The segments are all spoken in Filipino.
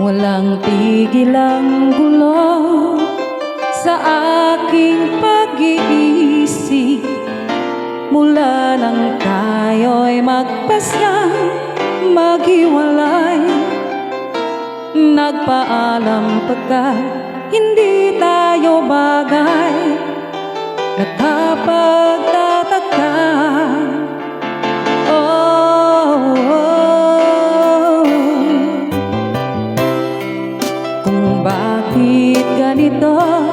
Walang tigil ang gulo sa aking pag-iisip. Mula nang tayo'y magpasya, maghiwalay. Nagpaalam pagka hindi tayo bagay. Nakapagtataka love.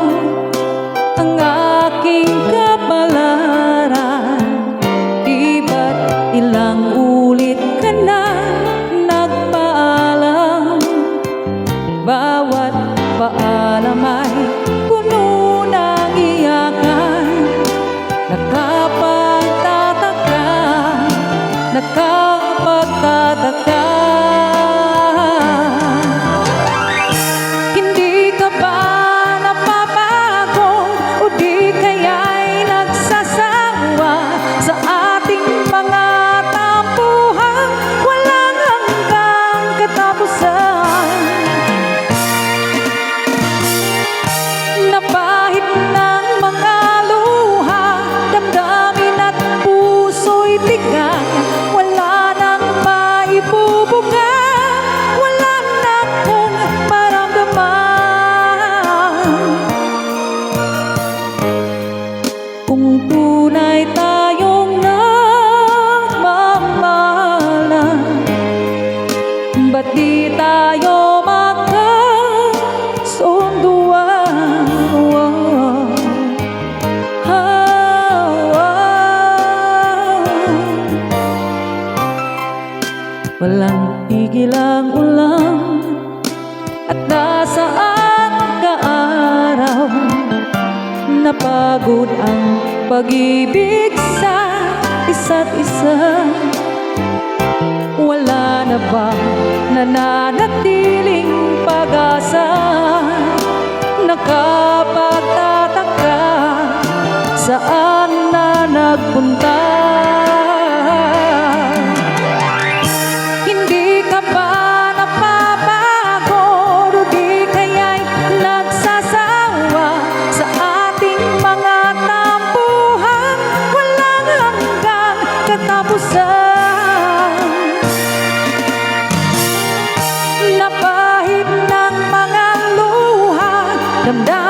Tumigil ang ulan At nasaan ka araw Napagod ang pag-ibig sa isa't isa. Wala na ba nananatili? Napahit ng mga luha Damdamin